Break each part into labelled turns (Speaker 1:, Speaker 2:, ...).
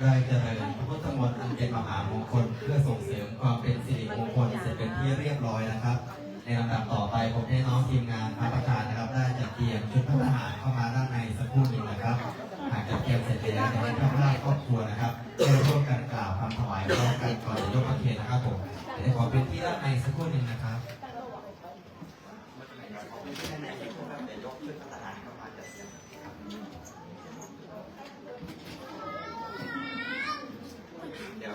Speaker 1: ได้เจริญพระพุทธมนต์อันเป็นมหามงคล เพื่อส่งเสริมความเป็นสิริมงคลเสร็จเป็นที่เรียบร้อยนะครับ ในลำดับต่อไปผมให้น้องทีมงานพระประธานนะครับ ได้จัดเตรียมชุดพระทหารเข้ามาด้านในสักครู่หนึ่งนะครับ หากจัดเตรียมเสร็จแล้วเดี๋ยวให้พระราชครอบครัวนะครับได้ร่วมกันกล่าวคำถวายพร้อมกันก่อนจะยกประเคนนะครับผมเดี๋ยวขอเป็นที่ด้านในสักครู่หนึ่งนะครับ เดี๋ยว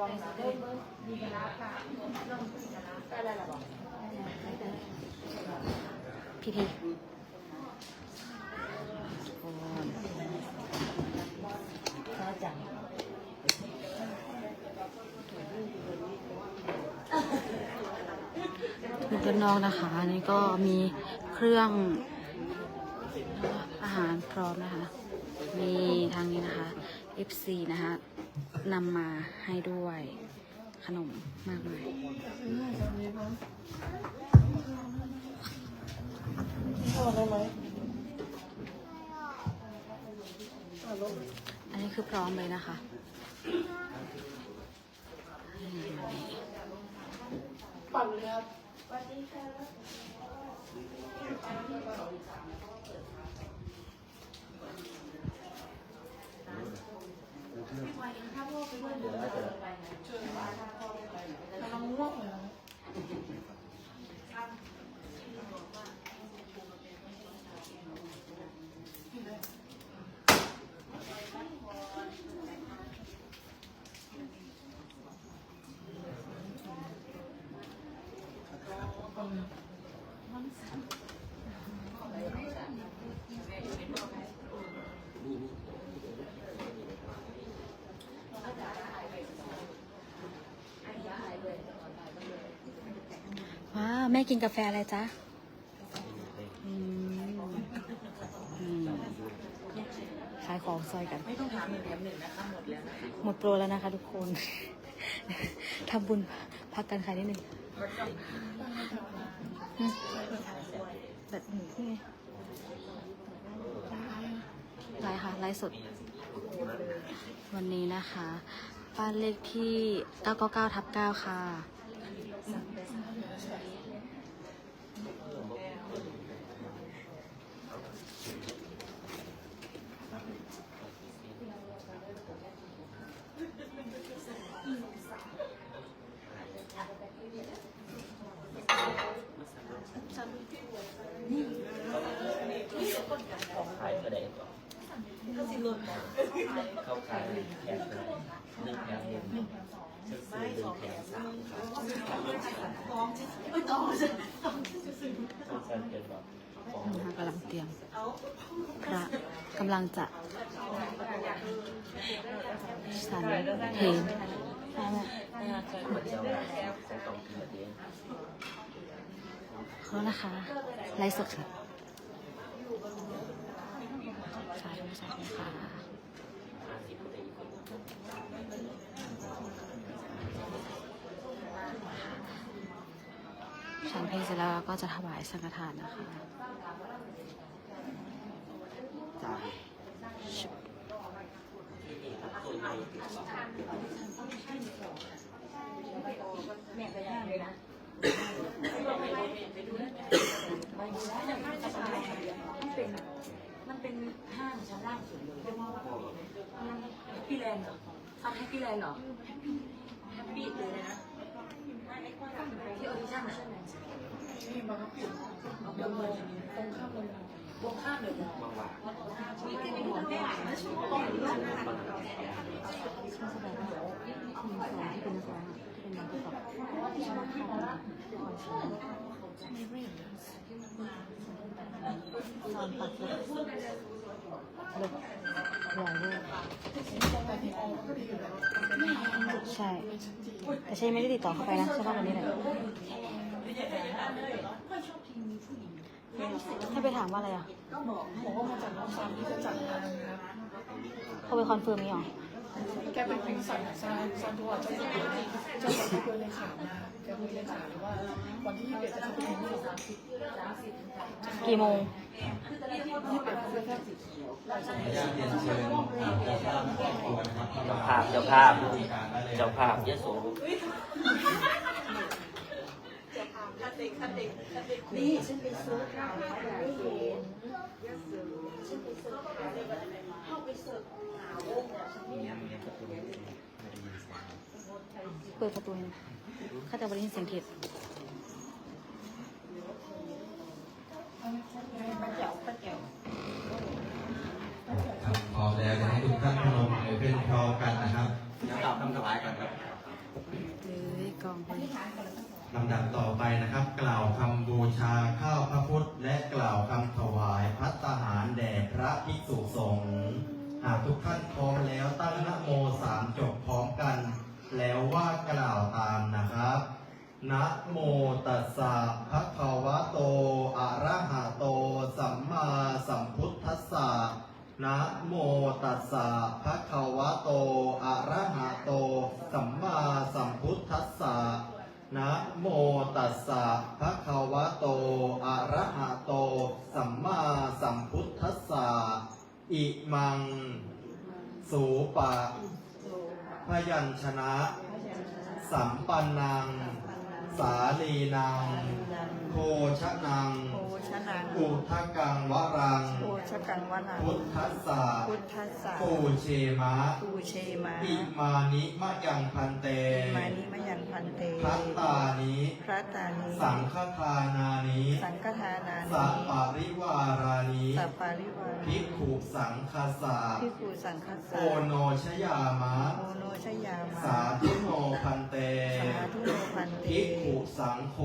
Speaker 1: พี่พี่กรอะ
Speaker 2: พี่ข้าจังดูกนนอกนะคะอันนี้ก็มีเครื่องอาหารพร้อมนะคะ มีทางนี้นะคะ F4 นะคะ นำมาให้ด้วยขนมมากมายอันนี้คือพร้อมเลยนะคะ
Speaker 3: ปั่นเลยครับ ถ้าพ่อไปด้วยเลยนะ
Speaker 2: ว้าว แม่กินกาแฟอะไรจ๊ะอืมอืมขายของซอยกัน
Speaker 3: ไม่ต้องถามหนึ่งแถมหนึ่งนะคะหมดแล้วนะ
Speaker 2: หมดโปรแล้วนะคะทุกคน ทำบุญพักกันขายนิดหนึ่งแบบนี้ไงไลฟ์ค่ะไลฟ์สด วันนี้นะคะ บ้านเลขที่ 999ทับ9ค่ะ
Speaker 4: ขายกระเด็นก่อนเข้าขายแถมกระเด็นหนึ่งแถม หนึ่งซื้องแถมสามครับต้องการเป็นแบบขอ
Speaker 2: นะคะกำลังเตรียมพระกำลังจะสันเพลงใช่ไหม
Speaker 4: เจ้าของต้องกินแบบนี้
Speaker 2: เขานะคะไลฟ์สดค่ะสาธุสาธุค่ะ
Speaker 4: ห้าสิบปี
Speaker 2: ฉันเพลงเสร็จแล้วก็จะถวายสังฆทานนะคะ
Speaker 5: มันเป็นห้างชั้นล่างสุดเลยแฮปปี้แลนด์เหรอทำแฮปปี้แลนด์เหรอแฮปปี้เลยนะ ที่ออดิชั่นใช่ไหม
Speaker 3: นี่บางปิด
Speaker 5: เอาเบอร์เบอร์
Speaker 3: ตรงข้ามเลย
Speaker 5: วงข้ามเลย
Speaker 4: บางวัน
Speaker 2: ซึ่งแสดงว่าทีมสองที่เป็นนักร้องที่เป็นนักประกอบที่ชอบเข้ามาคอยช่วยตอนปัดลบลบลอยด้วย
Speaker 3: ตรงไหนที่ออก
Speaker 2: ใช่ แต่ฉันไม่ได้ติดต่อเข้าไปนะฉันว่าวันนี้แหละให้ไปถามว่าอะไรอะ
Speaker 3: บอกว่ามาจากน้องซันที่จะจัดงาน
Speaker 2: เขาไปคอนเฟิร์มนี่หรอ
Speaker 3: แกเป็นคนสั่งซานซานตัวเจ้าของเจ้าหน้าที่คุยเลข่าวมาแกคุยเลยข่าวว่าวันที่ยี่สิบเอ็ดจะเป็นที่สามสิบ
Speaker 2: กี่โมง
Speaker 3: ยี่สิบเอ็ดเพื่อแค่สี
Speaker 1: ขออนุญาตเรียนเชิญเจ้าภาพครอบครัวนะครับ
Speaker 4: เจ้าภาพ
Speaker 1: พิธีการได้เจ้า
Speaker 4: ภาพยโส
Speaker 5: นี่ฉันไปซื้อข้าวเขาไม่เห็นฉันไปซื้อข้าวเข้าไปเสิร์ฟหาวงเนี่ย
Speaker 2: เปิดประตูให้ข้าจะบริยินเสียงเทป
Speaker 1: พร้อมแล้วจะให้ทุกท่านพนมมือขึ้นพร้อมกันนะครับ
Speaker 6: เดี๋ยวกลับคำถวายก่อนครับ
Speaker 2: เอ้ยกองไป
Speaker 1: ลำดับต่อไปนะครับ กล่าวคำบูชาข้าวพระพุทธ และกล่าวคำถวายพัตตาหารแด่พระภิกษุสงฆ์หากทุกท่านพร้อมแล้วตั้งนะโมสามจบพร้อมกัน แล้วว่ากล่าวตามนะครับนะโมตัสสะภะคะวะโตอะโต สัมมาสัมพุทธัสสะ นะโมตัสสะภะคะวะโต อะระหะโต สัมมาสัมพุทธัสสะ นะโมตัสสะภะคะวะโต อะระหะโต สัมมาสัมพุทธัสสะ อิมัง สูปะ พยัญชนะ สัมปันนัง สาลีนังโภชนัง
Speaker 7: โอชนัง
Speaker 1: อุทกกังวรัง
Speaker 7: โอชกังวนัง
Speaker 1: พุทธัสสะ
Speaker 7: พุทธัสสะ
Speaker 1: ปูเชมะ
Speaker 7: ปูเชมา
Speaker 1: อิมานิมะยังพันเต
Speaker 7: มานิมยังพันเต
Speaker 1: พัตตานิ
Speaker 7: พระตานี
Speaker 1: สังฆทานานิ
Speaker 7: สังฆทานานิ
Speaker 1: สัปปาริวารานิ
Speaker 7: สัปปาริวา
Speaker 1: ภิกขุสังฆสะ
Speaker 7: พิคูสังฆสะ
Speaker 1: โอโนชยามะ
Speaker 7: โอโนชยามา
Speaker 1: สาธุโนพันเต
Speaker 7: สาธุโนพันเต
Speaker 1: ภิกขุสังโฆ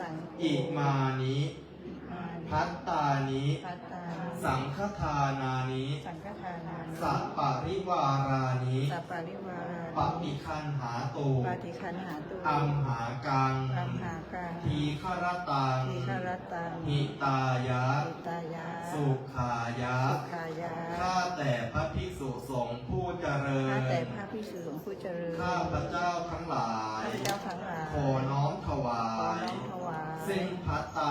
Speaker 7: สัง
Speaker 1: อิมานิ
Speaker 7: มานิ
Speaker 1: พัตตานิ
Speaker 7: พัตตานิ
Speaker 1: สังฆทานานิ
Speaker 7: สังฆทานานิ
Speaker 1: สัปปาริวารานิ
Speaker 7: สัปปาริวา
Speaker 1: ป
Speaker 7: รา
Speaker 1: ฏิ
Speaker 7: นิ
Speaker 1: คันหาตู
Speaker 7: ปาติคันหาตุ
Speaker 1: อัมหากัง
Speaker 7: อัมหากัง
Speaker 1: ทีฆรตัง
Speaker 7: ทีฆรตัง
Speaker 1: หิตายะ
Speaker 7: หิตายา
Speaker 1: สุขายะ
Speaker 7: สุขายา
Speaker 1: ข้าแต่พระภิกษุสงฆ์ผู้เจริ
Speaker 7: ข้า
Speaker 1: ญ
Speaker 7: แต่พระพิสุสงฆ์ผู้เจริญ
Speaker 1: ข้าพระเจ้าทั้งหลาย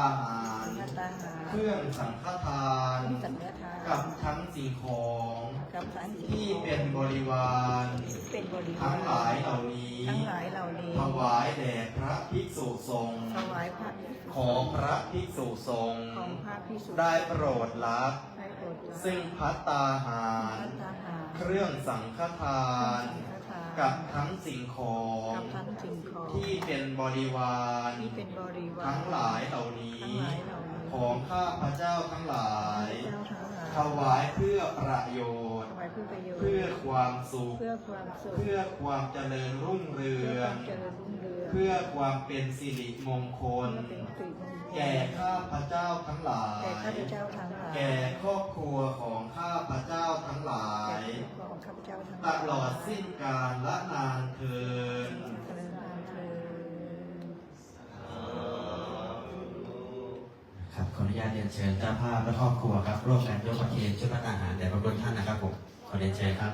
Speaker 1: า
Speaker 7: หา
Speaker 1: ร
Speaker 7: พระตาหาร
Speaker 1: เครื่องสังฆทาน
Speaker 7: สังฆทาน
Speaker 1: กับทั้งสิ่งของ
Speaker 7: กับสังฆ
Speaker 1: ที่เป็นบริวาร
Speaker 7: ที่เป็นบริวาร
Speaker 1: ทั้งหลายเหล่านี้
Speaker 7: ทั้งหลายเหล่านี้
Speaker 1: ถวายแด่พระภิกษุสงฆ์
Speaker 7: ถวายพระ
Speaker 1: ขอพระภิกษุสงฆ์
Speaker 7: ของพระพิสุ
Speaker 1: ได้โปรดรับ
Speaker 7: ได้โปรดรับ
Speaker 1: ซึ่งพัตตาหา
Speaker 7: พ
Speaker 1: ร
Speaker 7: ระตาหาร
Speaker 1: เครื่องสังฆทาน
Speaker 7: สังฆทาน
Speaker 1: กับทั้งสิ่งของ
Speaker 7: กับทั้งสิ่งของ
Speaker 1: ที่เป็นบริวาร
Speaker 7: ที่เป็นบริวาร
Speaker 1: ทั้งหลายเหล่านี้
Speaker 7: ทั้งหลายเหล่านี้
Speaker 1: ของข้าพระเจ้าทั้งหลาย
Speaker 7: เจ้าทั้งหลาย
Speaker 1: ถวายเพื่อประโยช
Speaker 7: ถ
Speaker 1: น์
Speaker 7: วายเพื่อประโยชน์
Speaker 1: เพื่อความสุข
Speaker 7: เพื่อความสุข
Speaker 1: เพื่อความเจริญรุ่งเรื
Speaker 7: เพื่อ
Speaker 1: อ
Speaker 7: ควางมเจริญรุ่งเรือง
Speaker 1: เพื่อความเป็นสิริมงคล
Speaker 7: เพื่อเป็นสิริมงคล
Speaker 1: แก่ข้าพระเจ้าทั้งหลาย
Speaker 7: แก่ข้าพเจ้าทั้งหลาย
Speaker 1: แก่ครอบครัวของข้าพระเจ้าทั้งหลาย
Speaker 7: แก่ครอบครัวของข้าพเจ้าทั้งห
Speaker 1: ต
Speaker 7: ลาย
Speaker 1: ลอดสิ้นกาลละนานเทิน
Speaker 7: เจริญพรเถิด
Speaker 1: ครับขออนุญาตเรียนเชิญเจ้าภาพและครอบครัวครับร่วมกันยกประเคนชุดพระทหารแด่พระคุณท่านนะครับผมขอเรียนเชิญครับ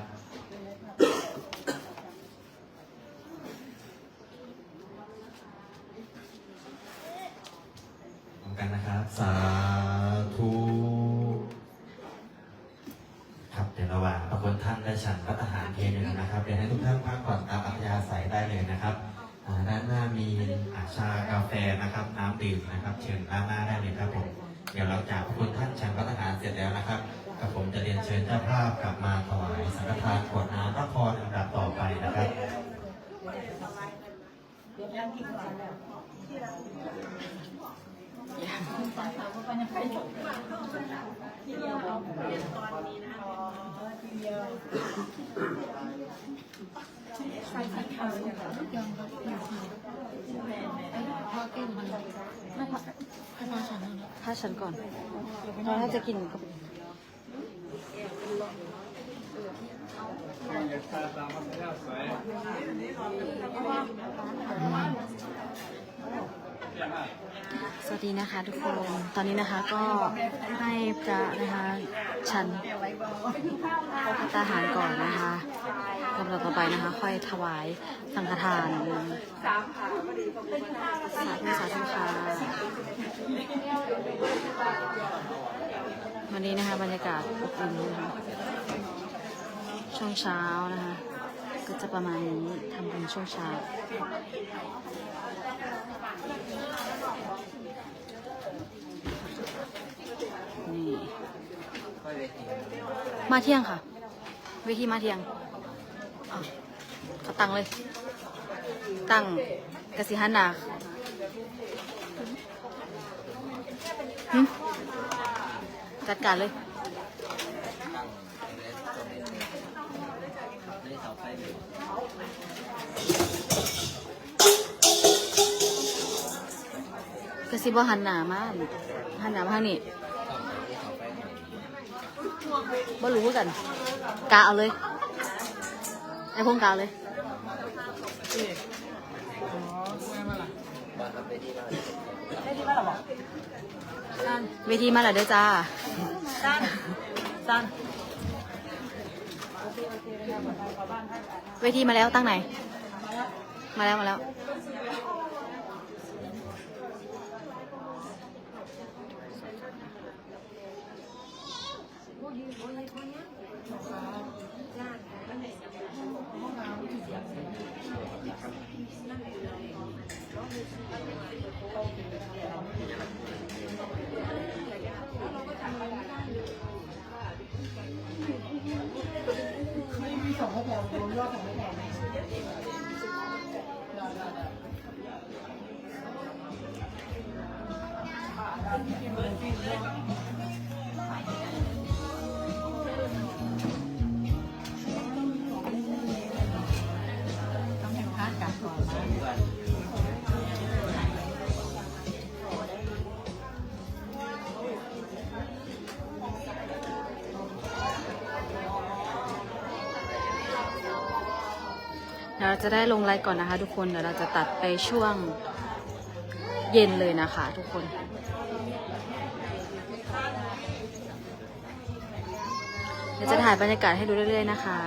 Speaker 1: พร้อมกันนะครับ สาธุ ครับเดี๋ยวระหว่างพระ คุณท่านได้ฉันพระทหารเพลงอยู่นะครับเดี๋ยวให้ทุกท่านพักผ่อนตามอัธยาศัยได้เลยนะครับด้านหน้ามีอาชากาแฟนะครับ น้ำดื่มนะครับ เชิญด้านหน้าได้เลยครับผมเดี๋ยวเราจากพระคุณท่านฉันพระทหารเสร็จแล้วนะครับกับผมจะเรียนเชิญเจ้าภาพกลับมาถวายสังฆทานขวดน้ำพระพรลำดับต่อไปนะครับ
Speaker 2: ถ้าฉันก่อนเราถ้าจะกินก็ สวัสดีนะคะทุกคน ตอนนี้นะคะก็ให้พระนะคะฉันพระตาหารก่อนนะคะลำดับต่อไปนะคะ ค่อยถวายสังฆทานสาธุสาธุค่ะวันนี้นะคะบรรยากาศอบอุ่นนะคะช่วงเช้านะคะ ก็จะประมาณนี้ทำเป็นช่วงเช้า มาเที่ยงค่ะ เวทีมาเที่ยงอะเขาตั้งเลย ตั้งกสิฮันนาหึจัดการเลย
Speaker 4: ได้เสาไฟเลย
Speaker 2: กระซิบว่าหันหนามาหันหนามาทางนี้
Speaker 4: ต้องได้เสาไฟหน่อย
Speaker 2: บ่รู้คือกัน กาเอาเลย ไอ้พงกาเอาเลย
Speaker 4: บ้านทำไปที่บ้าน
Speaker 2: เวทีมาแล้วเด้อจ้าเวทีมาแล้วตั้งไหน มาแล้วมาแล้ว
Speaker 3: มีสองข้อความรวมยอดสองข้าม
Speaker 2: เดี๋ย จะได้ลงไลฟ์ก่อนนะคะ ทุกคนเดี๋ยวเราจะตัดไปช่วงเย็นเลยนะคะ ทุกคนเดี๋ยวจะถ่ายบรรยากาศให้ดูเรื่อยๆนะคะ